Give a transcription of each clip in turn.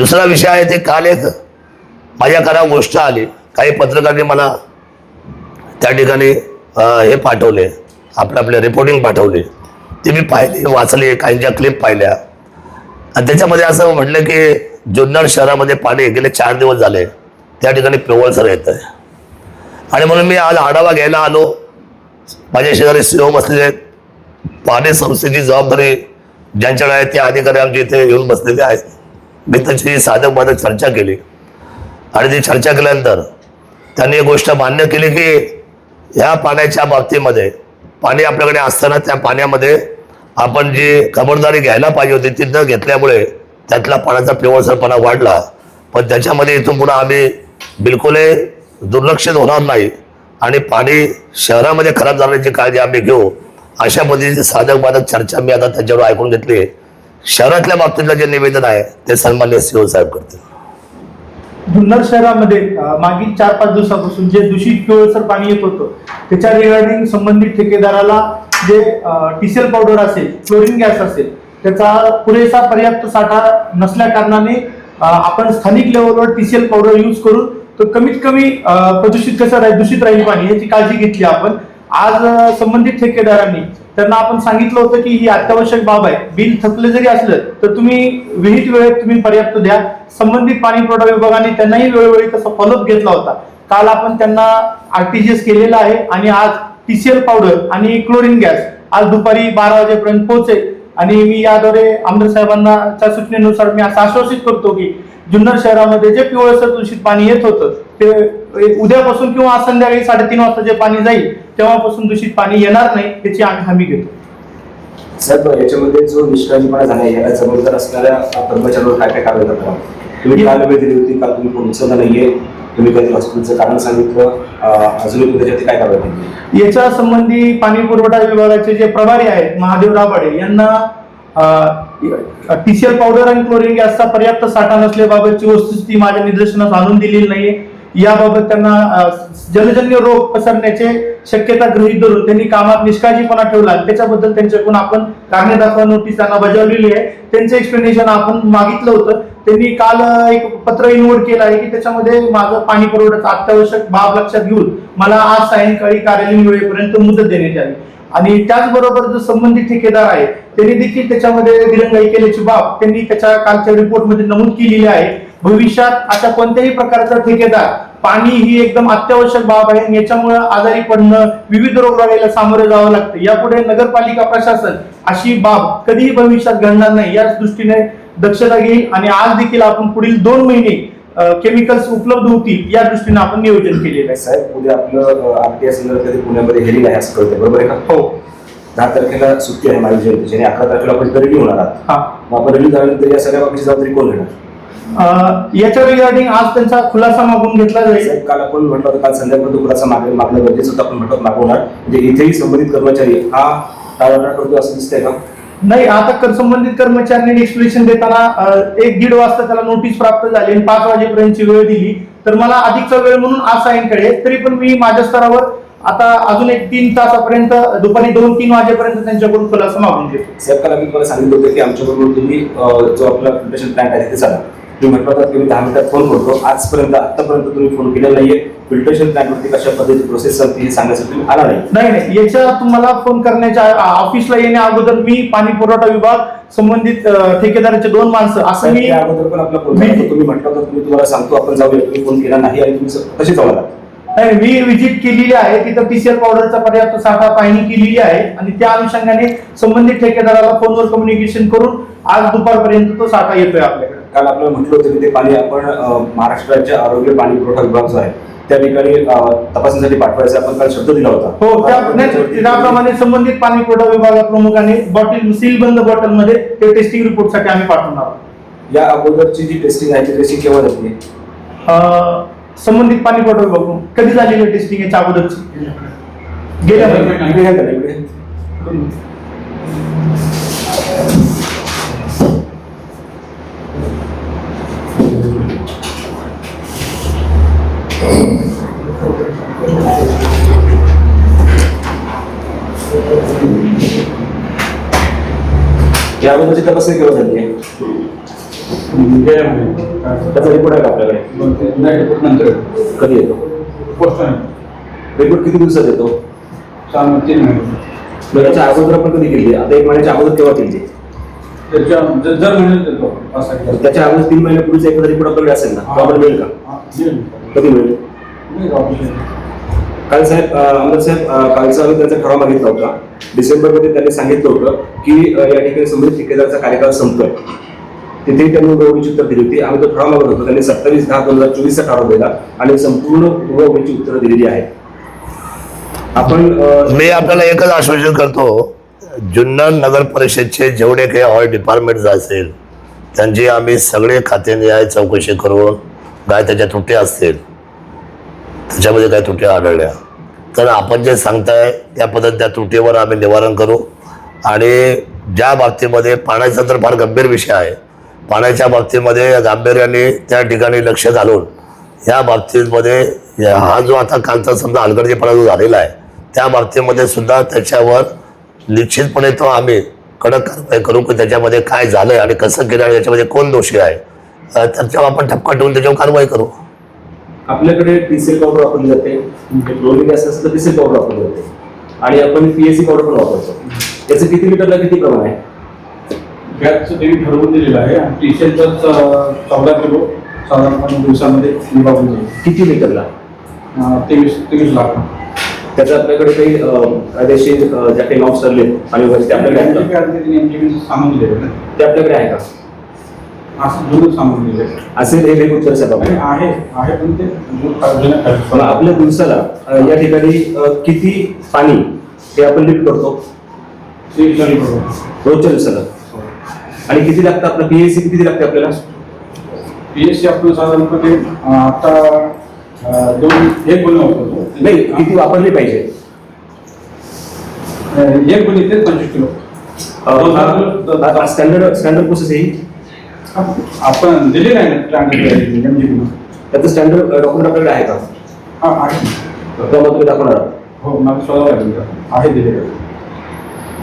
दुसरा विषय आहे ते काल एक माझ्या करा गोष्ट आली. काही पत्रकारांनी मला त्या ठिकाणी हे पाठवले. आपलं आपले रिपोर्टिंग पाठवले. ते मी पाहिले वाचले काहींच्या क्लिप पाहिल्या. आणि त्याच्यामध्ये असं म्हटलं की जुन्नर शहरामध्ये पाणी गेले चार दिवस झाले. त्या ठिकाणी पिवळसर येत आहे आणि म्हणून मी आज आढावा घ्यायला आलो. माझ्या शेजारी सीओ बसलेले आहेत. पाणी संस्थेची जबाबदारी ज्यांच्याकडे आहे ते अधिकारी आमच्या इथे येऊन बसलेले आहेत. मी त्याची साधक बाधक चर्चा केली. आणि ती चर्चा केल्यानंतर त्यांनी एक गोष्ट मान्य केली की ह्या पाण्याच्या बाबतीमध्ये पाणी आपल्याकडे असताना त्या पाण्यामध्ये आपण जी खबरदारी घ्यायला पाहिजे होती ती न घेतल्यामुळे त्यातला पाण्याचा पिवळसरपणा वाढला. पण त्याच्यामध्ये इथून पुन्हा आम्ही बिलकुलही दुर्लक्षित होणार नाही. आणि पाणी शहरामध्ये खराब झाल्याची काळजी आम्ही घेऊ. अशा पद्धतीची साधक बाधक चर्चा मी आता त्याच्यावर ऐकून घेतली. शहरातल्या बाबतीतलं जे निवेदन आहे ते सन्मान्य सीओ साहेब करतील. जुन्नर शहरामध्ये मागील चार पाच दिवसापासून जे दूषित पिवळसर पाणी येत होतं त्याच्या रिगार्डिंग संबंधित ठेकेदाराला जे टिसेल पावडर असेल क्लोरीन गॅस असेल त्याचा पुरेसा पर्याप्त साठा नसल्या कारणाने आपण स्थानिक लेवलवर टीसीएल पावडर यूज करून तो कमीत कमी प्रदूषित कसं राहील दूषित राहील पाणी याची काळजी घेतली आपण. आज संबंधित ठेकेदारांनी त्यांना आपण सांगितलं होतं की ही अत्यावश्यक बाब आहे. बिल थकले जरी असलं तर तुम्ही विहित वेळेत तुम्ही पर्याप्त द्या. संबंधित पाणी पुरवठा विभागाने त्यांनाही वेळोवेळी तसा फॉलोअप घेतला होता. काल आपण त्यांना आरटीजीएस केलेला आहे आणि आज टीसीएल पावडर आणि क्लोरीन गॅस आज दुपारी बारा वाजेपर्यंत पोहोचेल. आणि मी याद्वारे आमदार साहेबांनाच्या सूचनेनुसार मी असं आश्वासित करतो की जुन्नर शहरामध्ये जे पिवळसर दूषित पाणी येत होतं ते उद्यापासून किंवा आज संध्याकाळी साडेतीन वाजता जे पाणी जाईल तेव्हापासून दूषित पाणी येणार नाही याची आम्ही हमी घेतो. साहेब याच्यामध्ये जो निष्काळजीपणा झाला आहे याला जबाबदार असणाऱ्या कर्मचाऱ्यांवर काय काय कारवाई करणार तुम्ही काल वेळ दिली होती काल तुम्ही उचलला नाहीये. तुम्ही काही हॉस्पिटलचं कारण सांगितलं. अं, अजूनही तुम्ही त्याच्यावरती काय कारवाई केली? याच्या संबंधी पाणी पुरवठा विभागाचे जे प्रभारी आहेत महादेव राबाडे यांना टीसीएल पावडर आणि क्लोरीन गॅसचा पर्याप्त साठा नसल्याबाबतची वस्तुस्थिती माझ्या निदर्शनास आणून दिलेली नाहीये. याबाबत त्यांना जलजन्य रोग पसरण्याचे शक्यता गृहीत धरून त्यांनी कामात निष्काळजीपणा ठेवला. आणि त्याच्याबद्दल त्यांच्याकडून आपण कारणे दाखवा नोटीस त्यांना बजावलेली आहे. त्यांचं एक्सप्लेनेशन आपण मागितलं होतं. त्यांनी काल एक पत्र इन्वोड केलं आहे की त्याच्यामध्ये माझं पाणी पुरवठ्याचा अत्यावश्यक बाब लक्षात घेऊन मला आज सायंकाळी कार्यालयीन वेळेपर्यंत मुदत देण्यात यावी. आणि त्याचबरोबर जो संबंधित ठेकेदार आहे त्यांनी देखील त्याच्यामध्ये दिरंगाई केल्याची बाब त्यांनी त्याच्या कालच्या रिपोर्टमध्ये नमूद केलेली आहे. भविष्यात अशा कोणत्याही प्रकारचा ठेकेदार पाणी ही एकदम अत्यावश्यक बाब आहे याच्यामुळे आजारी पडणं विविध रोगराईला सामोरे जावं लागतं. यापुढे नगरपालिका प्रशासन अशी बाब कधीही भविष्यात घडणार नाही. याच दृष्टीने दक्षता घेईल आणि आज देखील आपण पुढील दोन महिने केमिकल्स उपलब्ध होतील या दृष्टीने आपण नियोजन केलेलं आहे. साहेब उद्या आपलं आरटीएस कधी पुण्यामध्ये हेलिंग आहे असं कळतंय. बरोबर आहे का? हो. दहा तारखेला सुट्टी आहे माझी जयंतीची आणि अकरा तारखेला आपण रिलीज होणार आहात मग आपण रिलीज झाल्यानंतर या सगळ्या बाबतीची जबाबदारी कोण घेणार? याच्या रिगार्डिंग आज त्यांचा खुलासा मागून घेतला जाईल. काल आपण म्हटलं होतं काल संध्याकाळपर्यंत खुलासा मागे मागणं गरजेचं होतं आपण म्हटलं मागवणार. म्हणजे इथेही संबंधित कर्मचारी हा टाळाटाळ करतो असं दिसतंय का? नाही आता कर संबंधित कर्मचाऱ्यांनी एक्सप्लेनेशन देताना एक दीड वाजता त्याला नोटीस प्राप्त झाली आणि पाच वाजेपर्यंतची वेळ दिली. तर मला अधिकचा वेळ म्हणून आज सायंकाळी. तरी पण मी माझ्या स्तरावर आता अजून एक तीन तासापर्यंत दुपारी दोन तीन वाजेपर्यंत त्यांच्याकडून खुलासा मागून घेतो. साहेब काल आम्ही तुम्हाला सांगितलं होतं की आमच्याबरोबर तुम्ही जो आपला प्लांट आहे तिथे चाला. तुम्ही म्हटलं होतं की मी दहा मिनिटात फोन करतो. आजपर्यंत आतापर्यंत तुम्ही फोन केलेला नाहीये. फिल्ट्रेशन प्लांटवरती कशा पद्धतीची प्रोसेस चालते हे सांगण्यासाठी तुम्ही आला नाही. नाही नाही. याच्या तुम्हाला फोन करण्याच्या ऑफिसला येण्या अगोदर मी पाणी पुरवठा विभाग संबंधित अं, ठेकेदाराचे दोन माणसं असं मी त्या अगोदर पण आपला फोन मी- झाला. होता. तुम्ही म्हटलं होतं तुम्ही तुम्हाला सांगतो आपण जाऊया. तुम्ही फोन केला नाही आणि तुम्ही कसे जाऊ आलात नाही मी विजिट केलेली आहे. तिथं टीसीएल पावडरचा पर्याप्त साठा पाहणी केलेली आहे. आणि त्या अनुषंगाने संबंधित ठेकेदाराला फोनवर कम्युनिकेशन करून आज दुपारपर्यंत तो साठा येतोय आपल्याकडे. काल आपल्याला म्हटलं होतं की ते पाणी आपण महाराष्ट्र राज्य आरोग्य पाणी पुरवठा विभाग जो आहे. त्या ठिकाणी तपासणीसाठी पाठवायचा आपण काल शब्द दिला होता. हो त्याप्रमाणे संबंधित पाणी पुरवठा विभागा प्रमुखाने बॉटल सीलबंद बॉटलमध्ये ते टेस्टिंग रिपोर्टसाठी आम्ही पाठवणार आहोत. या अगोदरची जी टेस्टिंग आहे ती टेस्टिंग केव्हा झाली? संबंधित पाणी पुरवठा विभाग कधी झालेली टेस्टिंग याच्या अगोदरची? गेल्या महिन्यात. या अगोदरची तपासणी केव्हा झाली आहे त्याचा रिपोर्ट आहे का आपल्याकडे? नाही, report नंतर. कधी येतो? रिपोर्ट किती दिवसात येतो? तीन महिने. मग याच्या अगोदर आपण कधी केली? आता एक महिन्याच्या अगोदर केव्हा केली? त्याच्या जर जर महिन्यात येतो असा एक त्याच्या अगोदर तीन महिन्यापूर्वीचा एखादा रिपोर्ट आपल्याकडे असेल ना? तो आपल्याला मिळेल का. कधी मिळेल. काल साहेब अं, आमदार साहेब कालचा आम्ही त्यांचा ठराव मागितला होता. डिसेंबरमध्ये त्यांनी सांगितलं होतं की या ठिकाणी संबंधित ठेकेदाराचा कार्यकाळ संपतोय. तिथे त्यांनी उडवणीची उत्तर दिली होती. आम्ही तो ठराव मागत होतो. त्यांनी सत्तावीस दहा दोन हजार चोवीसचा ठराव दिला आणि संपूर्ण उडवणीची उत्तरं दिलेली आहेत. आपण मी आपल्याला एकच आश्वासन करतो. जुन्नर नगर परिषदचे जेवढे काही ऑल डिपार्टमेंट असेल त्यांची आम्ही सगळे खाते चौकशी करून काय त्याच्या त्रुट्या असतील त्याच्यामध्ये काय त्रुट्या आढळल्या. तर आपण जे सांगताय त्या पद्धत त्या त्रुटीवर आम्ही निवारण करू. आणि ज्या बाबतीमध्ये पाण्याचा तर फार गंभीर विषय आहे पाण्याच्या बाबतीमध्ये गांभीर्याने त्या ठिकाणी लक्ष घालून या बाबतीमध्ये हा जो आता कालचा समजा हलगर्जीपणा जो झालेला आहे त्या बाबतीमध्ये सुद्धा त्याच्यावर निश्चितपणे तो आम्ही कडक कारवाई करू की त्याच्यामध्ये काय झालंय आणि कसं केलं आणि त्याच्यामध्ये कोण दोषी आहे त्याच्यावर आपण ठपका ठेवून त्याच्यावर कारवाई करू. आपल्याकडे टीसीएल पावडर वापरली जाते. क्लोरिन गॅस असेल तर टीसीएल पावडर वापरली जाते. आणि आपण पीएससी पावडर पण वापरतो. याचं किती लिटरला किती प्रमाण आहे? गॅसचं त्यांनी ठरवून दिलेलं आहे. आणि चौदा किलो साधारणपणे दिवसामध्ये विभागून जाईल. किती लिटरला तेवीस तेवीस लाख. त्याचं आपल्याकडे काही कायदेशीर ज्या काही नॉर्म्स ठरले आणि ते आपल्याकडे आहेत का? ते आपल्याकडे आहे का? असेल हे उत्तर साहेब. पण आपल्या दिवसाला अं, या ठिकाणी अं, किती पाणी हे आपण लिफ्ट करतो. रोजच्या दिवसाला. आणि किती लागतं आपलं? पीएससी किती लागते आपल्याला? पीएससी आपण साधारणपणे अं, आता अं, दोन एक गुन्हा होतो. नाही किती वापरली पाहिजे एक गुन्हे ते पंचवीस किलो। स्टँडर्ड स्टँडर्ड प्रोसेस आहे आपण दिले नाही ना स्टँडर्ड त्याचं स्टँडर्ड डॉक्युमेंट आपल्याकडे आहे का हा आहे तेव्हा तुम्ही दाखवणार हो मला शोधावं लागेल आहे दिलेलं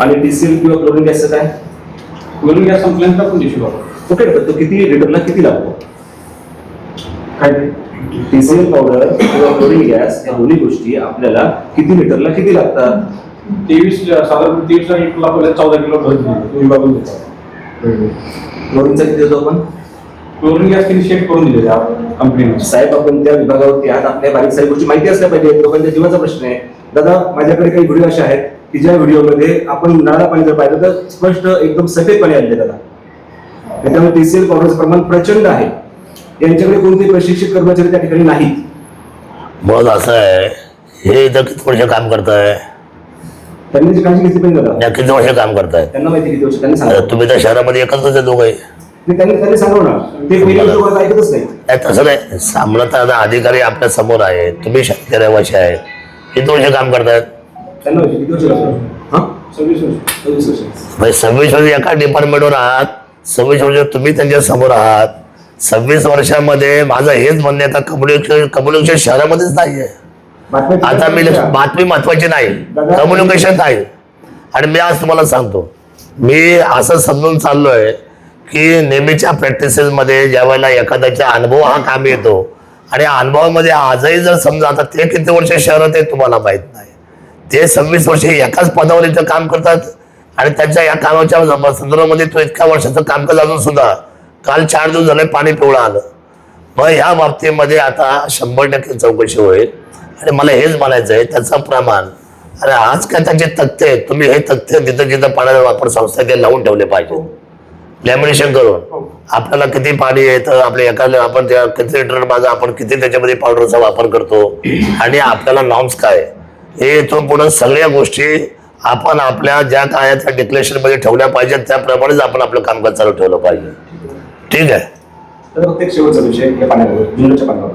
आणि डीसीएल किंवा क्लोरिन गॅसचं काय वरून गॅस संपल्यानंतर पण दिशू बाबा ओके तो किती लिटरला किती लागतो काय टीसीएल पावडर किंवा क्लोरिन गॅस या दोन्ही गोष्टी आपल्याला किती लिटरला किती लागतात? तेवीस साधारण तेवीस लिटरला आपल्याला चौदा किलो दिली विभागून क्लोरिनचा किती देतो आपण. क्लोरीन गॅस त्यांनी शेक करून दिलेले कंपनीने साहेब आपण त्या विभागावरती आहात. आपल्या बारीक सारी गोष्टी माहिती असल्या पाहिजे लोकांच्या जीवाचा प्रश्न आहे. दादा माझ्याकडे काही व्हिडिओ असे आहेत की ज्या व्हिडिओमध्ये आपण नळाला पाणी जर पाहिलं तर स्पष्ट एकदम सफेद पाणी आलेले दादा. आणि त्यामुळे टीसीएल पावडरचं प्रमाण प्रचंड आहे. यांच्याकडे कोणते प्रशिक्षित कर्मचारी त्या ठिकाणी नाहीत? मग असं आहे हे इथं किती वर्ष काम करताय? त्यांनी जी काळजी घेतली पाहिजे किती वर्ष काम करताय? त्यांना माहिती किती वर्ष त्यांनी सांगा तुम्ही त्या शहरामध्ये एकत्रच आहे दोघंही. त्यांनी त्यांनी सांगू ना ते पहिली गोष्ट कोणाचं ऐकतच नाही नाही तसं नाही. सामनाचा आता अधिकारी आपल्यासमोर आहे तुम्ही रहिवासी आहेत. किती वर्ष काम करतायत त्यांना माहिती किती वर्ष लागतात? हा? सव्वीस वर्ष सव्वीस वर्ष. सव्वीस वर्ष एका डिपार्टमेंटवर आहात. सव्वीस वर्ष तुम्ही त्यांच्यासमोर आहात. सव्वीस वर्षामध्ये माझं हेच म्हणणं आता कम्युनिकेशन कम्युनिकेशन शहरामध्येच नाहीये. आता मी बातमी महत्वाची नाही. कम्युनिकेशन नाही. आणि मी आज तुम्हाला सांगतो मी असं समजून चाललोय की नेहमीच्या प्रॅक्टिसेसमध्ये ज्या वेळेला एखाद्याचा अनुभव हा काम येतो आणि अनुभवामध्ये आजही जर समजा आता ते किती वर्ष शहरात आहे तुम्हाला माहीत नाही. ते सव्वीस वर्ष एकाच पदावर इथं काम करतात आणि त्यांच्या या कामाच्या संदर्भामध्ये तो इतक्या वर्षाचं कामकाज अजून सुद्धा. काल चार दिवस झाले पाणी पिवळं आलं. मग ह्या बाबतीमध्ये आता शंभर टक्के चौकशी होईल. आणि मला हेच म्हणायचं आहे त्याचं प्रमाण. अरे आज काय त्याचे तक्ते आहेत? तुम्ही हे तक्ते जिथं जिथं पाण्याचा वापर संस्था ते लावून ठेवले पाहिजे. लॅमिनेशन करून. आपल्याला किती पाणी येतं? आपल्या एखाद्या आपण त्या किती लिटर माझा आपण किती त्याच्यामध्ये पावडरचा वापर करतो? आणि आपल्याला नॉर्म्स काय हे इथून पुढे सगळ्या गोष्टी आपण आपल्या ज्या काय त्या डिक्लेरेशनमध्ये ठेवल्या पाहिजेत. त्याप्रमाणेच आपण आपलं कामकाज चालू ठेवलं पाहिजे. ठीक आहे. तर एक शेवटचा विषय या पाण्यावर जुन्नरच्या पाण्यावर.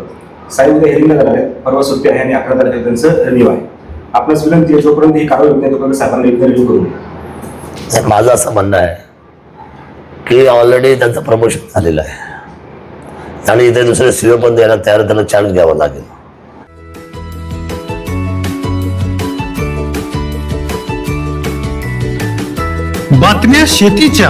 साहेब उद्या हेरिंग झाले आहेत. परवा सुट्टी आहे आणि अकरा तारखेला त्यांचं रिव्ह्यू आहे. आपल्यास विनंती आहे जोपर्यंत ही कारवाई होत नाही तोपर्यंत साहेबांना एकदा रिव्ह्यू करू तर माझं असं म्हणणं आहे की ऑलरेडी त्यांचं प्रमोशन झालेलं आहे. आणि इथे दुसरे सीओ पण द्यायला तयार त्याला चान्स घ्यावा लागेल. बातम्या शेतीच्या.